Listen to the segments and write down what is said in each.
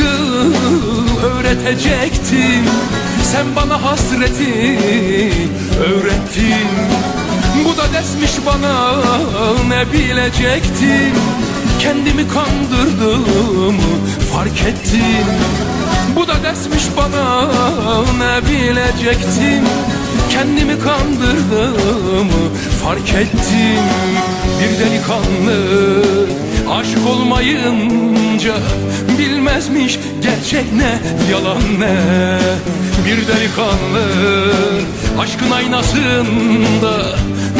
aşkı öğretecektim. Sen bana hasreti öğrettin. Bu da desmiş bana ne bilecektim. Kendimi kandırdığımı fark ettim Bu da desmiş bana ne bilecektim. Kendimi kandırdığımı fark ettim Bir delikanlı aşık olmayınca Bilmezmiş gerçek ne yalan ne. Bir delikanlı aşkın aynasında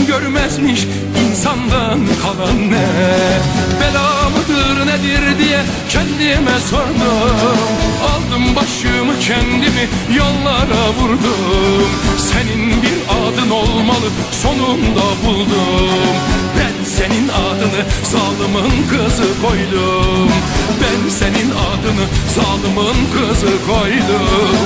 Görmezmiş insandan kalan ne. Bela mıdır nedir diye kendime sordum. Aldım başımı kendimi yollara vurdum. Senin bir adın olmalı sonunda buldum. Ben senin adını zalimin kızı koydum. Ben senin adını zalimin kızı koydum.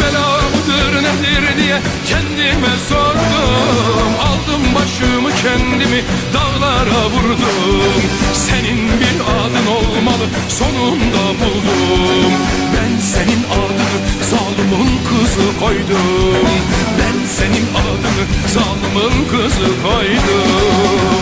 Bela mıdır nedir diye kendime sordum. Aldım başımı kendimi dağlara vurdum. Senin bir adın olmalı sonunda buldum. Ben senin adını zalimin kızı koydum. Ben senin adını zalimin kızı koydum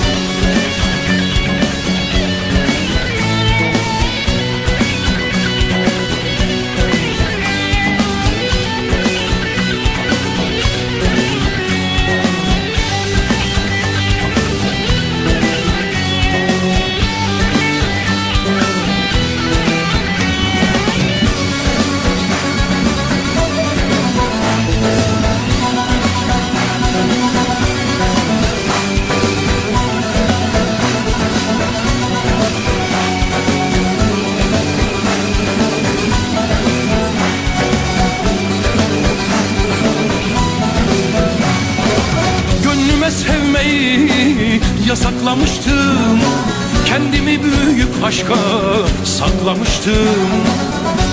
yasaklamıştım Kendimi büyük aşka saklamıştım.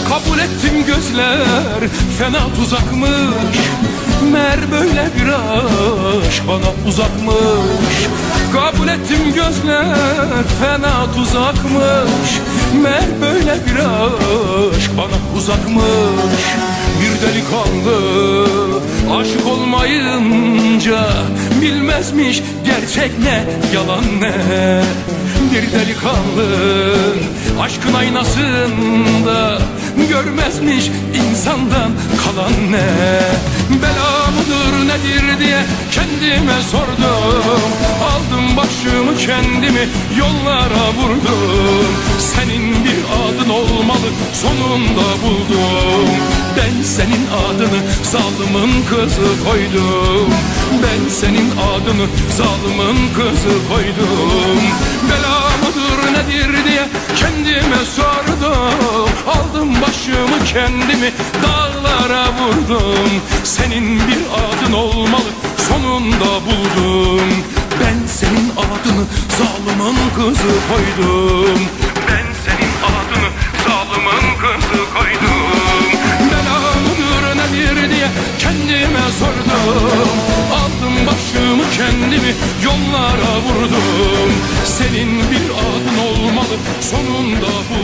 Kabul ettim gözler fena tuzakmış. Mer böyle bir aşk bana uzakmış. Kabul ettim gözler fena tuzakmış. Mer böyle bir aşk bana uzakmış. Bir delikanlı aşık olmayınca Bilmezmiş gerçek ne? Yalan ne? Bir delikanlı aşkın aynasında Görmezmiş insandan kalan ne? Bela mıdır nedir diye kendime sordum. Aldım başımı kendimi yollara vurdum. Senin bir adın olmalı sonunda buldum Ben senin adını zalimin kızı koydum. Ben senin adını zalimin kızı koydum. Bela mıdır nedir diye kendime sordum. Aldım başımı kendimi dağlara vurdum. Senin bir adın olmalı sonunda buldum. Ben senin adını zalimin kızı koydum yollara vurdum. Senin bir adın olmalı sonunda buldum